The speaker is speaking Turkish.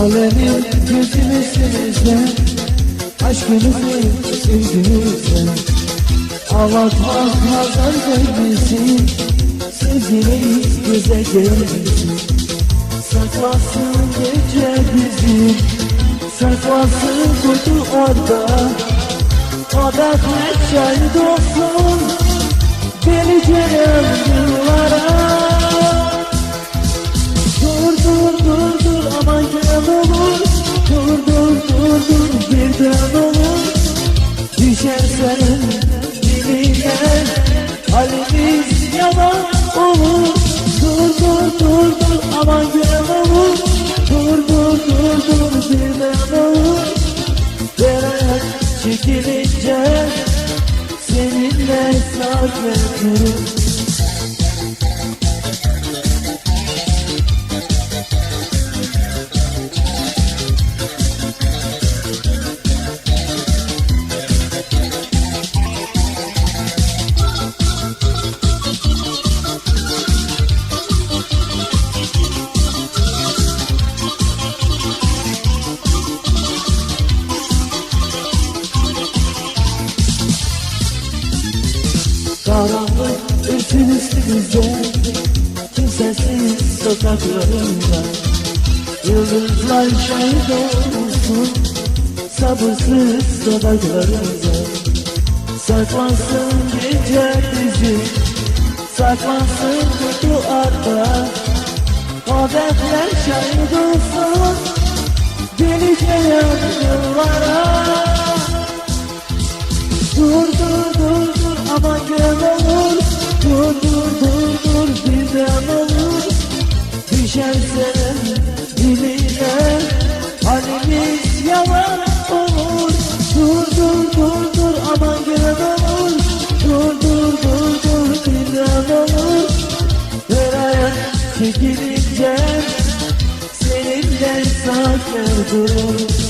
Alemin gözümüzünüzde Aşkınızı sevginizde Ağlatmak nazar gelmesin Sevginiz göze gelmesin Saklasın gece bizi Saklasın kutu orada. O dertler şahit olsun Geleceğim yıllara çekilince Seninle saklanırım Üstün üstümüzde Kimsesiz sokaklarında Yıldızlar şahit olsun Sabırsız sokaklarında Saklansın gece bizi Saklansın kutu arda O dertler şahit olsun Geleceğim yıllara çekilince Seninle saklar durur